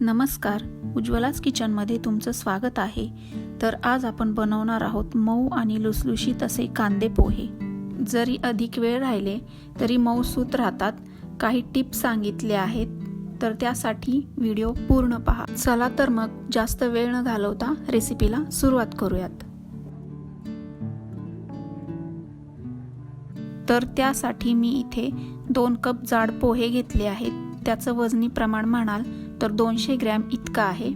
नमस्कार. उज्ज्वलाच किचनमध्ये तुमचं स्वागत आहे. तर आज आपण बनवणार आहोत मऊ आणि लुसलुशीत असे कांदे पोहे. जरी अधिक वेळ राहिले तरी मऊसूत राहतात. काही टिप्स सांगितले आहेत तर त्यासाठी व्हिडिओ पूर्ण पहा. चला तर मग जास्त वेळ न घालवता रेसिपीला सुरुवात करूयात. तर त्यासाठी मी इथे दोन कप जाड पोहे घेतले आहेत. त्याचं वजनी प्रमाण म्हणाल तर दोनशे ग्रॅम इतकं आहे.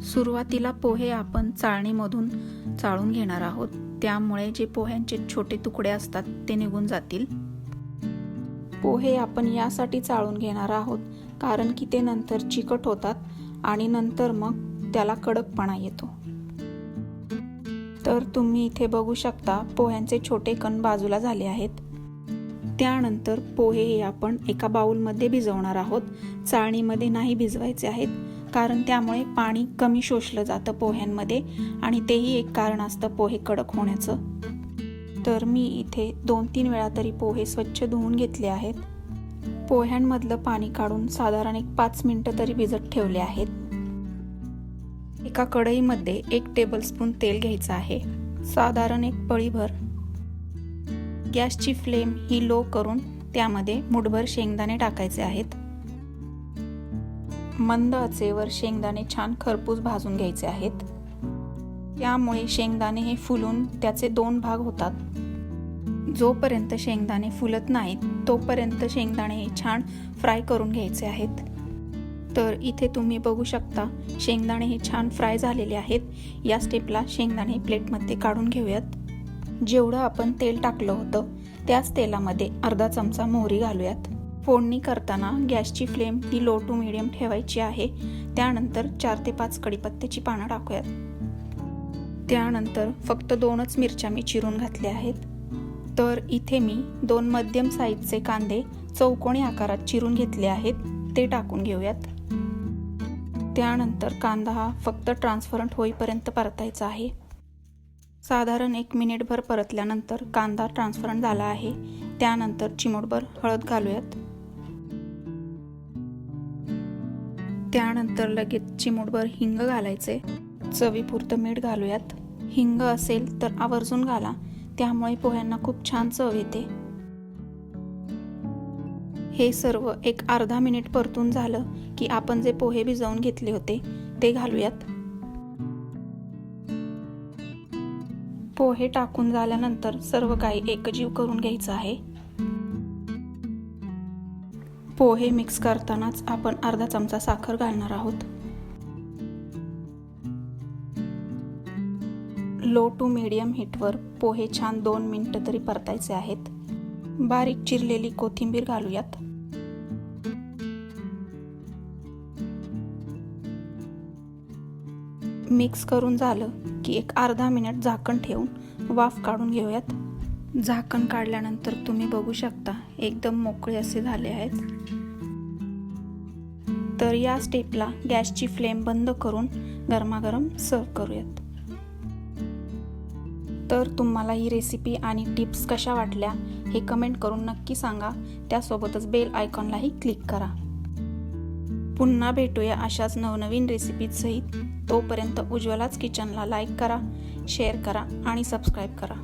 सुरुवातीला पोहे आपण चाळणीमधून चाळून घेणार आहोत. त्यामुळे जे पोह्यांचे छोटे तुकडे असतात ते निघून जातील. पोहे आपण यासाठी चाळून घेणार आहोत कारण की ते नंतर चिकट होतात आणि नंतर मग त्याला कडकपणा येतो. तर तुम्ही इथे बघू शकता पोह्यांचे छोटे कण बाजूला झाले आहेत. त्यानंतर पोहे हे आपण एका बाऊलमध्ये भिजवणार आहोत. चाळणीमध्ये नाही भिजवायचे आहेत कारण त्यामुळे पाणी कमी शोषलं जातं पोह्यांमध्ये आणि तेही एक कारण असतं पोहे कडक होण्याचं. तर मी इथे दोन तीन वेळा तरी पोहे स्वच्छ धुवून घेतले आहेत. पोह्यांमधलं पाणी काढून साधारण एक पाच मिनटं तरी भिजत ठेवले आहेत. एका कढईमध्ये एक टेबलस्पून तेल घ्यायचं आहे. साधारण एक पळीभर गॅसची फ्लेम ही लो करून त्यामध्ये मुठभर शेंगदाणे टाकायचे आहेत. मंद आचेवर शेंगदाणे छान खरपूस भाजून घ्यायचे आहेत. त्यामुळे शेंगदाणे हे फुलून त्याचे दोन भाग होतात. जोपर्यंत शेंगदाणे फुलत नाहीत तोपर्यंत शेंगदाणे हे छान फ्राय करून घ्यायचे आहेत. तर इथे तुम्ही बघू शकता शेंगदाणे हे छान फ्राय झालेले आहेत. या स्टेपला शेंगदाणे प्लेटमध्ये काढून घेऊयात. जेवढं आपण तेल टाकलं होतं त्याच तेलामध्ये अर्धा चमचा मोहरी घालूयात. फोडणी करताना गॅसची फ्लेम ही लो टू मिडियम ठेवायची आहे. त्यानंतर चार ते पाच कडीपत्त्याची पानं टाकूयात. त्यानंतर फक्त दोनच मिरच्या मी चिरून घातल्या आहेत. तर इथे मी दोन मध्यम साईजचे कांदे चौकोनी आकारात चिरून घेतले आहेत ते टाकून घेऊयात. त्यानंतर कांदा हा फक्त ट्रान्सफरंट होईपर्यंत परतायचा आहे. साधारण एक मिनिटभर परतल्यानंतर कांदा ट्रान्सफरंट झाला आहे. त्यानंतर चिमूटभर हळद घालूयात. त्यानंतर लगेच चिमूटभर हिंग घालायचे. चवीपुरतं मीठ घालूयात. हिंग असेल तर आवर्जून घाला. त्यामुळे पोह्यांना खूप छान चव येते. हे सर्व एक अर्धा मिनिट परतून झालं की आपण जे पोहे भिजवून घेतले होते ते घालूयात. पोहे टाकून झाल्यानंतर सर्व काही एकजीव करून घ्यायचं आहे. पोहे मिक्स करतानाच आपण अर्धा चमचा साखर घालणार आहोत. लो टू मीडियम हीटवर पोहे छान दोन मिनटं तरी परतायचे आहेत. बारीक चिरलेली कोथिंबीर घालूयात. मिक्स करून झालं की एक अर्धा मिनिट झाकण ठेवून वाफ काढून घेऊयात. झाकण काढल्यानंतर तुम्ही बघू शकता एकदम मोकळे असे झाले आहेत. तर या स्टेपला गॅसची फ्लेम बंद करून गरमागरम सर्व करूयात. तर तुम्हाला ही रेसिपी आणि टिप्स कशा वाटल्या हे कमेंट करून नक्की सांगा. त्यासोबतच बेल आयकॉनलाही क्लिक करा. पुन्हा भेटूया अशाच नवनवीन रेसिपीजसहित तोपर्यंत उज्ज्वलाच किचनला लाईक करा शेअर करा आणि सबस्क्राईब करा.